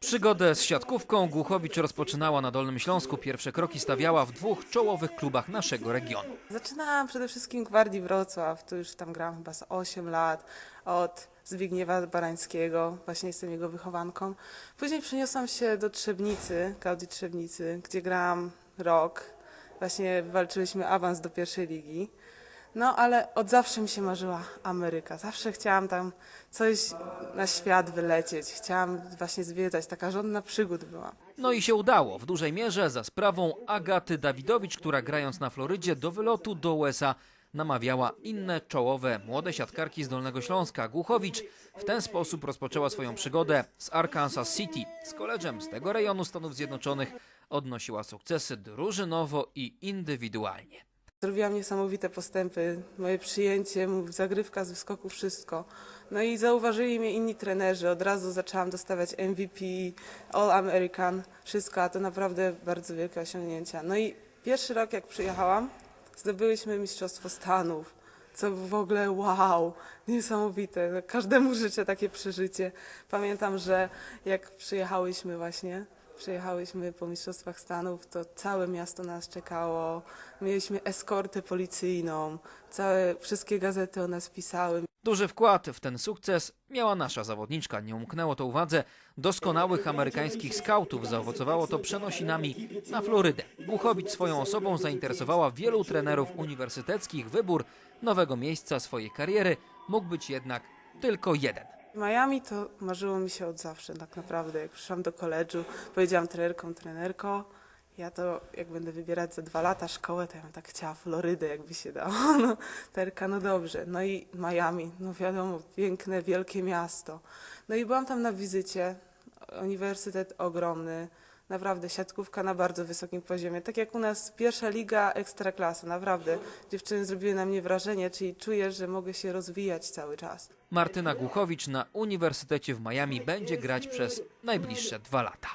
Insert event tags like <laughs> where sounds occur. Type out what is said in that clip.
Przygodę z siatkówką Głuchowicz rozpoczynała na Dolnym Śląsku. Pierwsze kroki stawiała w dwóch czołowych klubach naszego regionu. Zaczynałam przede wszystkim Gwardii Wrocław, tu już tam grałam chyba z 8 lat, od Zbigniewa Barańskiego, właśnie jestem jego wychowanką. Później przeniosłam się do Trzebnicy, Klaudii Trzebnicy, gdzie grałam rok. Właśnie walczyliśmy awans do pierwszej ligi. No, ale od zawsze mi się marzyła Ameryka. Zawsze chciałam tam coś na świat wylecieć. Chciałam właśnie zwiedzać. Taka żądna przygód była. No i się udało, w dużej mierze za sprawą Agaty Dawidowicz, która grając na Florydzie do wylotu do USA namawiała inne czołowe młode siatkarki z Dolnego Śląska. Głuchowicz w ten sposób rozpoczęła swoją przygodę z Arkansas City. Z koleżem z tego rejonu Stanów Zjednoczonych odnosiła sukcesy drużynowo i indywidualnie. Zrobiłam niesamowite postępy, moje przyjęcie, zagrywka z wyskoku, wszystko. No i zauważyli mnie inni trenerzy, od razu zaczęłam dostawać MVP, All American, wszystko, a to naprawdę bardzo wielkie osiągnięcia. No i pierwszy rok jak przyjechałam, zdobyliśmy Mistrzostwo Stanów, co w ogóle wow, niesamowite. Każdemu życzę takie przeżycie. Pamiętam, że jak przyjechałyśmy właśnie, Przyjechałyśmy po Mistrzostwach Stanów, to całe miasto nas czekało. Mieliśmy eskortę policyjną, całe, wszystkie gazety o nas pisały. Duży wkład w ten sukces miała nasza zawodniczka. Nie umknęło to uwadze doskonałych amerykańskich skautów. Zaowocowało to przenosinami na Florydę. Głuchowicz swoją osobą zainteresowała wielu trenerów uniwersyteckich. Wybór nowego miejsca swojej kariery mógł być jednak tylko jeden. Miami to marzyło mi się od zawsze, tak naprawdę. Jak przyszłam do koledżu, powiedziałam trenerkom, trenerko, ja to jak będę wybierać za dwa lata szkołę, to ja bym tak chciała Florydę, jakby się dało. <laughs> No, terka, no dobrze. No i Miami, no wiadomo, piękne, wielkie miasto. No i byłam tam na wizycie, uniwersytet ogromny, naprawdę siatkówka na bardzo wysokim poziomie. Tak jak u nas pierwsza liga, ekstraklasa, naprawdę. Dziewczyny zrobiły na mnie wrażenie, czyli czuję, że mogę się rozwijać cały czas. Martyna Głuchowicz na Uniwersytecie w Miami będzie grać przez najbliższe dwa lata.